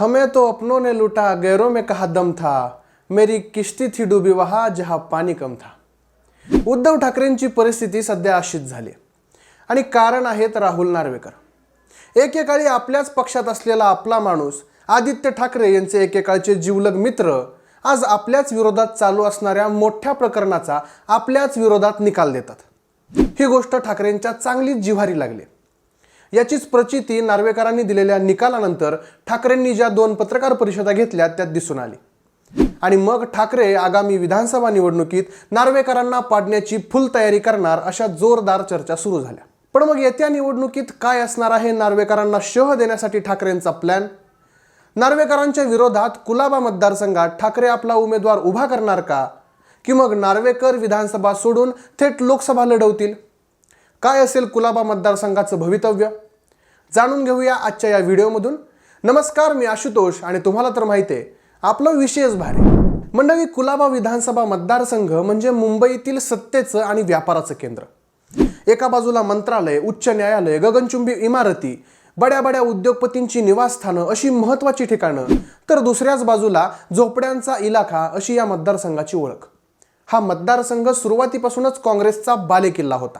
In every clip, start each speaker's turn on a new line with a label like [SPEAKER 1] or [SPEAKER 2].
[SPEAKER 1] हमें तो अपनों ने लूटा गैरों में कहा दम था। मेरी किश्ती थी डुबी वहा जहा पाणी कम था। उद्धव ठाकरेंची परिस्थिती सध्या अशीच झाली. आणि कारण आहेत राहुल नार्वेकर. एकेकाळी आपल्याच पक्षात असलेला आपला माणूस आदित्य ठाकरे यांचे एकेकाळचे जिवलग मित्र आज आपल्याच विरोधात चालू असणाऱ्या मोठ्या प्रकरणाचा आपल्याच विरोधात निकाल देतात. ही गोष्ट ठाकरेंच्या चांगलीच जिव्हारी लागली. याचीच प्रचिती नार्वेकरांनी दिलेल्या निकालानंतर ठाकरेंनी ज्या दोन पत्रकार परिषदा घेतल्या त्यात दिसून आली. आणि मग ठाकरे आगामी विधानसभा निवडणुकीत नार्वेकरांना पाडण्याची फुल तयारी करणार अशा जोरदार चर्चा सुरू झाल्या. पण मग येत्या निवडणुकीत काय असणार आहे नार्वेकरांना शह देण्यासाठी ठाकरेंचा प्लॅन? नार्वेकरांच्या विरोधात कुलाबा मतदारसंघात ठाकरे आपला उमेदवार उभा करणार का? की मग नार्वेकर विधानसभा सोडून थेट लोकसभा लढवतील? काय असेल कुलाबा मतदारसंघाचं भवितव्य? जाणून घेऊया आजच्या या व्हिडिओमधून. नमस्कार मी आशुतोष आणि तुम्हाला तर माहिती आहे आपलं विशेष भारी. मंडळी कुलाबा विधानसभा मतदारसंघ म्हणजे मुंबईतील सत्तेचं आणि व्यापाराचं केंद्र. एका बाजूला मंत्रालय उच्च न्यायालय गगनचुंबी इमारती बड्या बड्या उद्योगपतींची निवासस्थानं अशी महत्त्वाची ठिकाणं तर दुसऱ्याच बाजूला झोपड्यांचा इलाखा अशी या मतदारसंघाची ओळख. हा मतदारसंघ सुरुवातीपासूनच काँग्रेसचा बालेकिल्ला होता.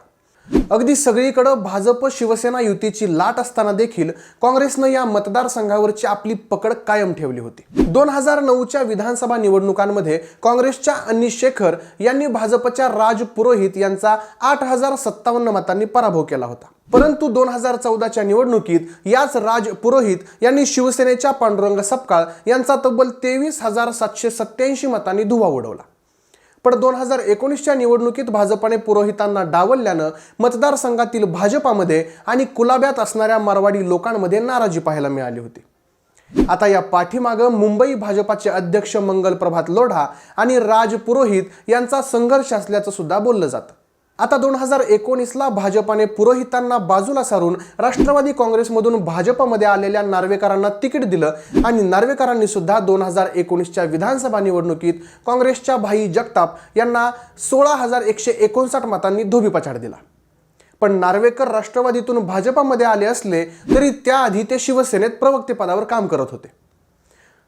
[SPEAKER 1] अगदी सगळीकडं भाजप शिवसेना युतीची लाट असताना देखील काँग्रेसनं या मतदारसंघावरची आपली पकड कायम ठेवली होती. दोन हजार नऊच्या विधानसभा निवडणुकांमध्ये काँग्रेसच्या अनिश शेखर यांनी भाजपच्या राज पुरोहित यांचा आठ हजार सत्तावन्न मतांनी पराभव केला होता. परंतु दोन हजार चौदाच्या निवडणुकीत याच राज पुरोहित यांनी शिवसेनेच्या पांडुरंग सपकाळ यांचा तब्बल तेवीस हजार सातशे सत्याऐंशी मतांनी धुवा उडवला. पण दोन हजार एकोणीसच्या निवडणुकीत भाजपाने पुरोहितांना डावलल्यानं मतदारसंघातील भाजपामध्ये आणि कुलाब्यात असणाऱ्या मारवाडी लोकांमध्ये नाराजी पाहायला मिळाली होती. आता या पाठीमागं मुंबई भाजपाचे अध्यक्ष मंगल प्रभात लोढा आणि राज पुरोहित यांचा संघर्ष असल्याचं सुद्धा बोललं जातं. आता दोन हजार एकोणीसला भाजपाने पुरोहितांना बाजूला सारून राष्ट्रवादी काँग्रेसमधून भाजपमध्ये आलेल्या नार्वेकरांना तिकीट दिलं आणि नार्वेकरांनी सुद्धा दोन हजार एकोणीसच्या विधानसभा निवडणुकीत काँग्रेसच्या भाई जगताप यांना सोळा हजार एकशे एकोणसाठ मतांनी धोबीपछाड दिला. पण नार्वेकर राष्ट्रवादीतून भाजपामध्ये आले असले तरी त्याआधी ते शिवसेनेत प्रवक्तेपदावर काम करत होते.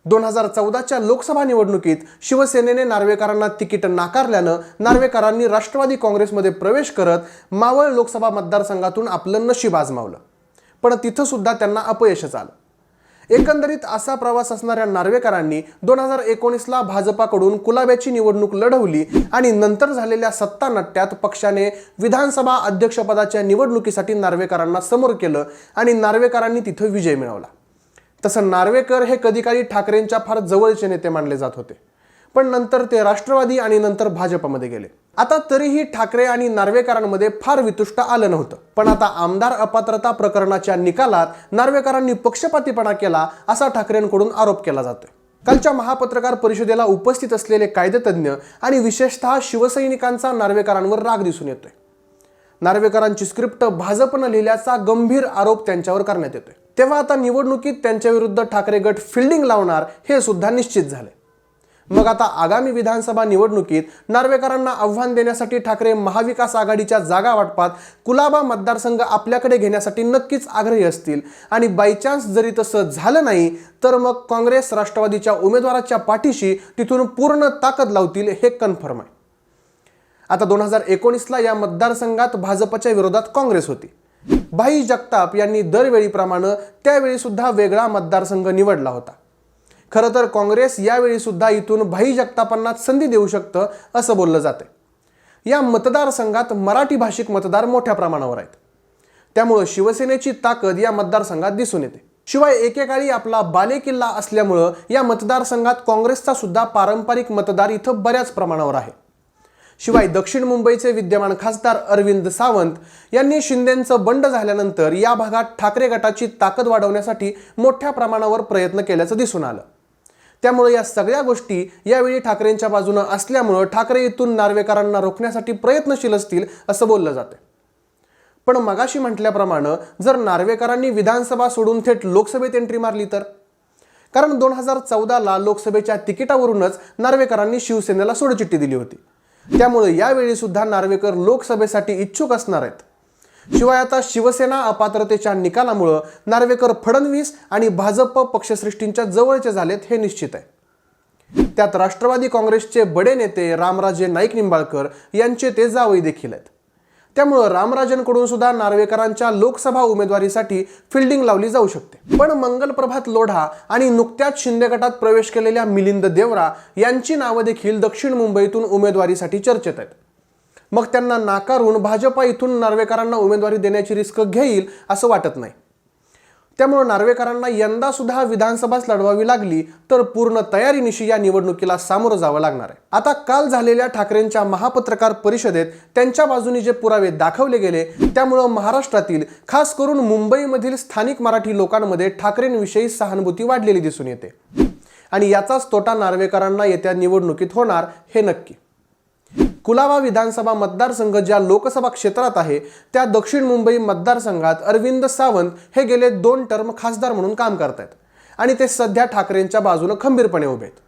[SPEAKER 1] दोन हजार चौदाच्या लोकसभा निवडणुकीत शिवसेनेने नार्वेकरांना तिकीट नाकारल्यानं नार्वेकरांनी राष्ट्रवादी काँग्रेसमध्ये प्रवेश करत मावळ लोकसभा मतदारसंघातून आपलं नशीब आजमावलं. पण तिथं सुद्धा त्यांना अपयशच आलं. एकंदरीत असा प्रवास असणाऱ्या नार्वेकरांनी दोन हजार एकोणीसला भाजपाकडून कुलाब्याची निवडणूक लढवली आणि नंतर झालेल्या सत्ता नट्ट्यात पक्षाने विधानसभा अध्यक्षपदाच्या निवडणुकीसाठी नार्वेकरांना समोर केलं आणि नार्वेकरांनी तिथं विजय मिळवला. तसं नार्वेकर हे कधी काळी ठाकरेंच्या फार जवळचे नेते मानले जात होते. पण नंतर ते राष्ट्रवादी आणि नंतर भाजपमध्ये गेले. आता तरीही ठाकरे आणि नार्वेकरांमध्ये फार वितुष्ट आलं नव्हतं. पण आता आमदार अपात्रता प्रकरणाच्या निकालात नार्वेकरांनी पक्षपातीपणा केला असा ठाकरेंकडून आरोप केला जातोय. कालच्या महापत्रकार परिषदेला उपस्थित असलेले कायदेतज्ञ आणि विशेषतः शिवसैनिकांचा नार्वेकरांवर राग दिसून येतोय. नार्वेकरांची स्क्रिप्ट भाजपनं लिहिल्याचा गंभीर आरोप त्यांच्यावर करण्यात येतोय. तेव्हा आता निवडणुकीत त्यांच्या विरुद्ध ठाकरे गट फिल्डिंग लावणार हे सुद्धा निश्चित झाले मग आता आगामी विधानसभा निवडणुकीत नार्वेकरांना आव्हान देण्यासाठी ठाकरे महाविकास आघाडीच्या जागा वाटपात कुलाबा मतदारसंघ आपल्याकडे घेण्यासाठी नक्कीच आग्रही असतील आणि बायचान्स जरी तसं झालं नाही तर मग काँग्रेस राष्ट्रवादीच्या उमेदवाराच्या पाठीशी तिथून पूर्ण ताकद लावतील हे कन्फर्म आहे. आता दोन हजार एकोणीसला या मतदारसंघात भाजपच्या विरोधात काँग्रेस होती. भाई जगताप यांनी दरवेळीप्रमाणे त्यावेळी सुद्धा वेगळा मतदारसंघ निवडला होता. खरं तर काँग्रेस यावेळी सुद्धा इथून भाई जगतापांना संधी देऊ शकतं असं बोललं जाते या मतदारसंघात मराठी भाषिक मतदार मोठ्या प्रमाणावर आहेत. त्यामुळं शिवसेनेची ताकद या मतदारसंघात दिसून येते. शिवाय एकेकाळी आपला बालेकिल्ला असल्यामुळं या मतदारसंघात काँग्रेसचा सुद्धा पारंपरिक मतदार इथं बऱ्याच प्रमाणावर आहे. शिवाय दक्षिण मुंबईचे विद्यमान खासदार अरविंद सावंत यांनी शिंदेंचं बंड झाल्यानंतर या भागात ठाकरे गटाची ताकद वाढवण्यासाठी मोठ्या प्रमाणावर प्रयत्न केल्याचं दिसून आलं. त्यामुळे या सगळ्या गोष्टी यावेळी ठाकरेंच्या बाजूनं असल्यामुळं ठाकरे इथून नार्वेकरांना रोखण्यासाठी प्रयत्नशील असतील असं बोललं जातं पण मगाशी म्हटल्याप्रमाणे जर नार्वेकरांनी विधानसभा सोडून थेट लोकसभेत एंट्री मारली तर? कारण दोन हजार चौदाला लोकसभेच्या तिकिटावरूनच नार्वेकरांनी शिवसेनेला सोडचिठ्ठी दिली होती. त्यामुळे यावेळी सुद्धा नार्वेकर लोकसभेसाठी इच्छुक असणार आहेत. शिवाय आता शिवसेना अपात्रतेच्या निकालामुळं नार्वेकर फडणवीस आणि भाजप पक्षश्रेष्ठींच्या जवळचे झालेत हे निश्चित आहे. त्यात राष्ट्रवादी काँग्रेसचे बडे नेते रामराजे नाईक निंबाळकर यांचे ते जावई देखील आहेत. त्यामुळं रामराजनकडून सुद्धा नार्वेकरांच्या लोकसभा उमेदवारीसाठी फिल्डिंग लावली जाऊ शकते. पण मंगलप्रभात लोढा आणि नुकत्याच शिंदे गटात प्रवेश केलेल्या मिलिंद देवरा यांची नावं देखील दक्षिण मुंबईतून उमेदवारीसाठी चर्चेत आहेत. मग त्यांना नाकारून भाजपा इथून नार्वेकरांना उमेदवारी देण्याची रिस्क घेईल असं वाटत नाही. त्यामुळे नार्वेकरांना यंदा सुद्धा विधानसभाच लढवावी लागली तर पूर्ण तयारीनिशी या निवडणुकीला सामोरं जावं लागणार आहे. आता काल झालेल्या ठाकरेंच्या महापत्रकार परिषदेत त्यांच्या बाजूने जे पुरावे दाखवले गेले त्यामुळं महाराष्ट्रातील खास करून मुंबईमधील स्थानिक मराठी लोकांमध्ये ठाकरेंविषयी सहानुभूती वाढलेली दिसून येते. आणि याचाच तोटा नार्वेकरांना येत्या निवडणुकीत होणार हे नक्की. कुलाबा विधानसभा मतदारसंघ ज्या लोकसभा क्षेत्रात आहे त्या दक्षिण मुंबई मतदारसंघात अरविंद सावंत हे गेले दोन टर्म खासदार म्हणून काम करतायत. आणि ते सध्या ठाकरेंच्या बाजूनं खंबीरपणे उभे आहेत.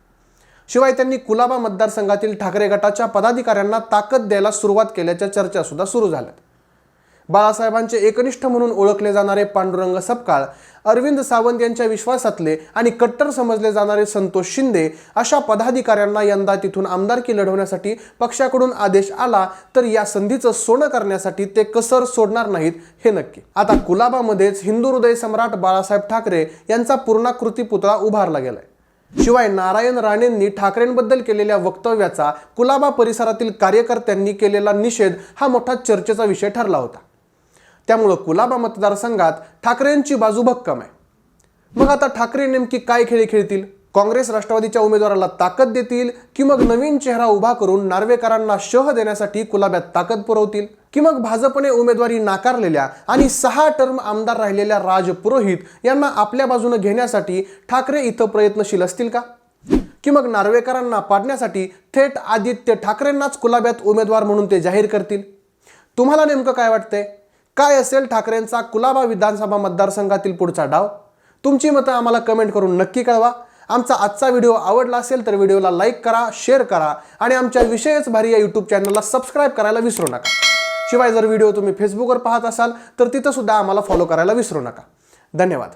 [SPEAKER 1] शिवाय त्यांनी कुलाबा मतदारसंघातील ठाकरे गटाच्या पदाधिकाऱ्यांना ताकद द्यायला सुरुवात केल्याच्या चर्चा सुद्धा सुरू झाल्यात. बाळासाहेबांचे एकनिष्ठ म्हणून ओळखले जाणारे पांडुरंग सपकाळ अरविंद सावंत यांच्या विश्वासातले आणि कट्टर समजले जाणारे संतोष शिंदे अशा पदाधिकाऱ्यांना यंदा तिथून आमदारकी लढवण्यासाठी पक्षाकडून आदेश आला तर या संधीचं सोनं करण्यासाठी ते कसर सोडणार नाहीत हे नक्की. आता कुलाबामध्येच हिंदू हृदय सम्राट बाळासाहेब ठाकरे यांचा पूर्णाकृती पुतळा उभारला गेलाय. शिवाय नारायण राणेंनी ठाकरेंबद्दल केलेल्या वक्तव्याचा कुलाबा परिसरातील कार्यकर्त्यांनी केलेला निषेध हा मोठा चर्चेचा विषय ठरला होता. त्यामुळं कुलाबा मतदारसंघात ठाकरेंची बाजू भक्कम आहे. मग आता ठाकरे नेमकी काय खेळी खेळतील? काँग्रेस राष्ट्रवादीच्या उमेदवाराला ताकद देतील की मग नवीन चेहरा उभा करून नार्वेकरांना शह देण्यासाठी कुलाब्यात ताकद पुरवतील? की मग भाजपने उमेदवारी नाकारलेल्या आणि सहा टर्म आमदार राहिलेल्या राज पुरोहित यांना आपल्या बाजूने घेण्यासाठी ठाकरे इथं प्रयत्नशील असतील का? की मग नार्वेकरांना पाडण्यासाठी थेट आदित्य ठाकरेंनाच कुलाब्यात उमेदवार म्हणून ते जाहीर करतील? तुम्हाला नेमकं काय वाटतंय? काय असेल ठाकरेंचा कुलाबा विधानसभा मतदारसंघातील पुढचा डाव? तुमची मतं आम्हाला कमेंट करून नक्की कळवा. आमचा आजचा व्हिडिओ आवडला असेल तर व्हिडिओला लाईक करा शेअर करा आणि आमच्या विषयच भारी या यूट्यूब चॅनलला सबस्क्राईब करायला विसरू नका. शिवाय जर व्हिडिओ तुम्ही फेसबुकवर पाहत असाल तर तिथंसुद्धा आम्हाला फॉलो करायला विसरू नका. धन्यवाद.